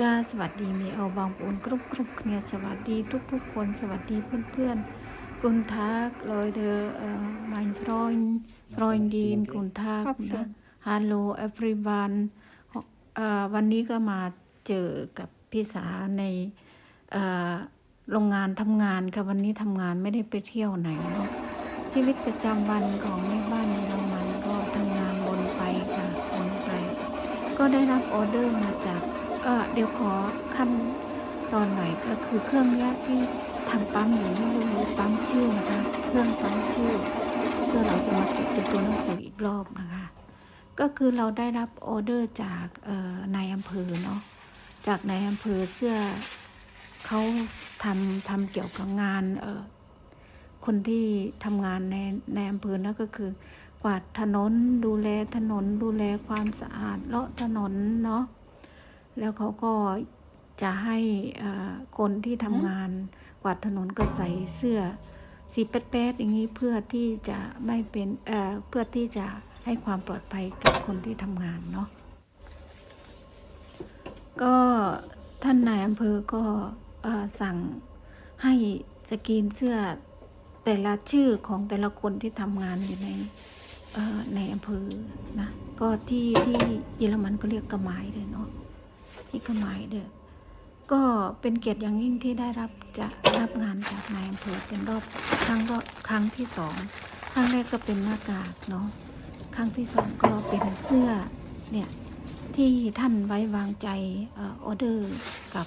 จ้าสวัสดีมีเอาบางปูนกรุบกรุบเนี่ยสวัสดีทุกทุกๆคนสวัสดีเพื่อนเพื่อนๆกุนทักลอยเดอเอ่อมายฟรอยฟรอยดีนกุนทักนะฮัลโหลเอฟริวันเอ่อวันนี้ก็มาเจอกับพี่สาในเอ่อโรงงานทำงานค่ะวันนี้ทำงานไม่ได้ไปเที่ยวไหนเนาะชีวิตประจำวันของแม่บ้านเยอรมันก็ทำงานวนไปค่ะวนไป ก็ได้รับออเดอร์มาจาก เออเดี๋ยวขอขั้นตอนหน่อยก็คือเครื่องแรกที่ทำปั๊มอยู่นี่รู้ปั๊มชื่อนะคะ เครื่องปั๊มชื่อ เพื่อเราจะมาเก็บเป็นตัวหนังสืออีกรอบนะคะ ก็คือเราได้รับออเดอร์จากนายอำเภอเนาะจากนายอำเภอเสื้อเขาทำทำเกี่ยวกับงานเออคนที่ทำงานในในอำเภอนั่นก็คือ กวาดถนนดูแลถนนดูแลความสะอาดเลาะถนนเนาะ แล้วเขาก็จะให้คนที่ทำงานกวาดถนนก็ใส่เสื้อสีแป๊ดๆอย่างนี้เพื่อที่จะไม่เป็นเเพื่อที่จะให้ความปลอดภัยกับคนที่ทำงานเนาะก็ท่านนายอำเภอก็สั่งให้สกรีนเสื้อแต่ละชื่อของแต่ละคนที่ทำงานอยู่ในในอำเภอนะก็ที่ที่เยอรมันก็เรียกกระหมายเลยเนาะ ที่กระหมายเด้อก็เป็นเกียรติอย่างยิ่งที่ได้รับจะรับงานจากนายอำเภอเป็นรอบครั้งก็ครั้งที่สองครั้งแรกก็เป็นหน้ากากเนาะครั้งที่สองก็เป็นเสื้อเนี่ยที่ท่านไว้วางใจออออเดอร์กับ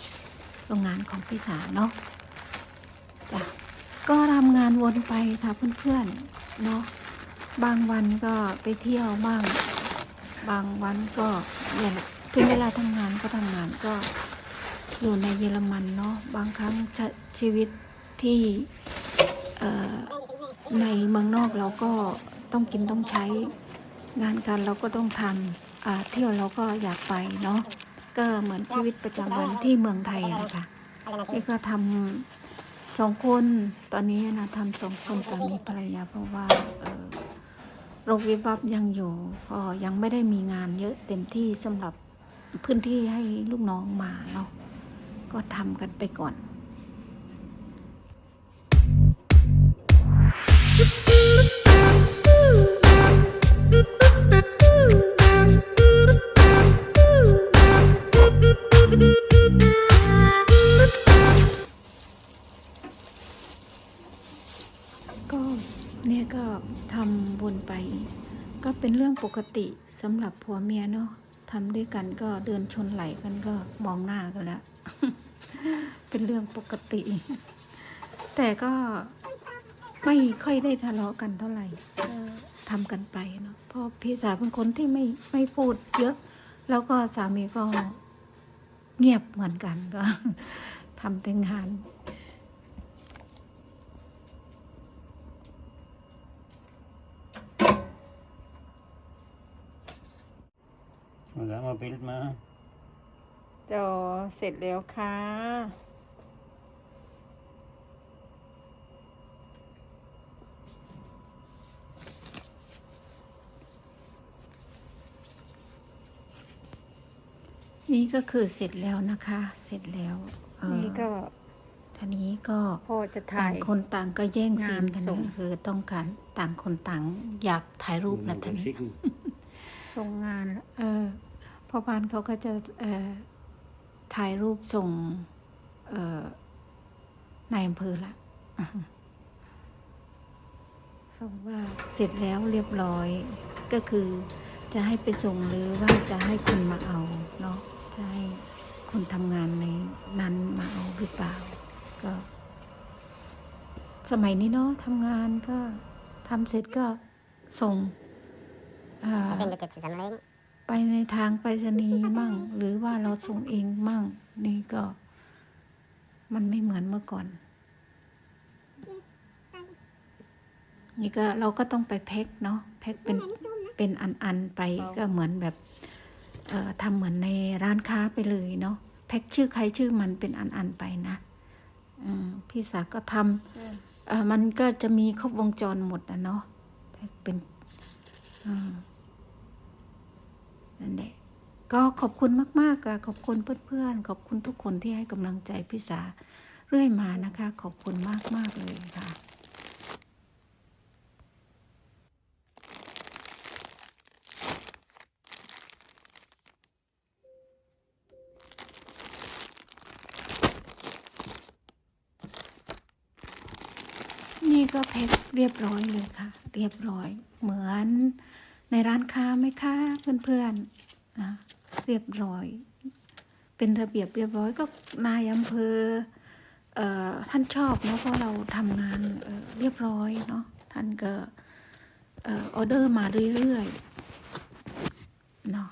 โรงงานของพี่สาเนาะจ้ะก็ทำงานวนไปค่ะเพื่อนๆเนาะบางวันก็ไปเที่ยวบ้าง บางวันก็เนี่ยแหละ ถึงเวลาทำงานก็ทำงานก็อยู่ในเยอรมันเนาะบางครั้งช,ชีวิตที่ในเมืองนอกเราก็ต้องกินต้องใช้งานการเราก็ต้องทำเที่ยวเราก็อยากไปเนาะก็เหมือนชีวิตประจำวันที่เมืองไทยนะคะนี่ก็ทำสองคนตอนนี้นะทำสองคนสามีภรรยาเพราะว่าโรควิบับยังอยู่ก็ยังไม่ได้มีงานเยอะเต็มที่สำหรับ พื้นที่ให้ลูกน้องมาเนาะก็ทำกันไปก่อน ก็เนี่ยก็ทำวนไป ก็เป็นเรื่องปกติสำหรับผัวเมียเนาะ ทำด้วยกันก็เดินชนไหลกันก็มองหน้ากันแล้ว เป็นเรื่องปกติ แต่ก็ไม่ค่อยได้ทะเลาะกันเท่าไหร่ทำกันไปเนาะเพราะพี่สาวเป็นคนที่ไม่ไม่พูดเยอะ แล้วก็สามีก็เงียบเหมือนกันก็ทำแต่งาน เอาแล้วมาบิลมาจอเสร็จแล้วค่ะนี่ก็คือเสร็จแล้วนะคะ เสร็จแล้วเอ่อนี่ก็ท่านี้ก็พ่อจะถ่าต่างยคนต่างก็แย่งซีนกันงานส่นะงคือต้องการต่างคนต่างอยากถ่ายรูปนะท่าน schicken. ส่งงานแล้วเออ พ่อบ้านเขาก็จะถ่ายรูปส่งนายอำเภอละ ส่งว่าเสร็จแล้วเรียบร้อย ก็คือจะให้ไปส่งหรือว่าจะให้คนมาเอาเนาะ จะให้คนทำงานในนั้นมาเอาหรือเปล่า ก็ สมัยนี้เนาะทำงานก็ทำเสร็จก็ส่งอ่า Verbindete Zusammenlegen. ไปในทางไปรษณีย์มั่ง หรือว่าเราส่งเองมั่ง นี่ก็มันไม่เหมือนเมื่อก่อน นี่ก็เราก็ต้องไปแพ็คเนาะแพ็คเป็นเป็นอันๆไปก็เหมือนแบบเอ่อทำเหมือนในร้านค้าไปเลยเนาะแพ็คชื่อใครชื่อมันเป็นอันๆไปนะอืมพี่สาวก็ทำเอ่อมันก็จะมีครบวงจรหมดนะเนาะแพ็คเป็นอืม นั่นแหละก็ขอบคุณมากๆค่ะขอบคุณเพื่อนๆ ขอบคุณทุกคนที่ให้กำลังใจพี่สาเรื่อยมานะคะ ขอบคุณมากๆเลยค่ะนี่ก็แพ็คเรียบร้อยเลยค่ะ เรียบร้อยเหมือน ในร้านค้าไหมคะเพื่อนๆนะเรียบร้อย เป็นระเบียบเรียบร้อยก็นายอำเภอเอ่อท่านชอบเนาะเพราะเราทำงานเเรียบร้อยเนาะท่านก็เอ่อออเดอร์มาเรื่อยๆเนาะ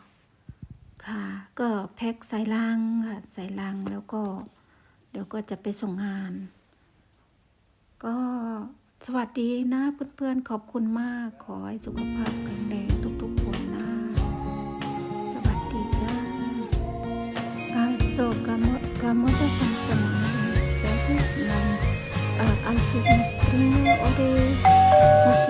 ค่ะก็แพ็คใส่ลังค่ะใส่ลังแล้วก็ เดี๋ยวก็จะไปส่งงาน ก็ สวัสดีนะเพื่อนๆขอบคุณมากขอให้สุขภาพแข็งแรงทุกๆคนนะ สวัสดีจ้าอันโซกามกามดฟังตมาสเปนนันอัลโซมิสตริงโอเดมุส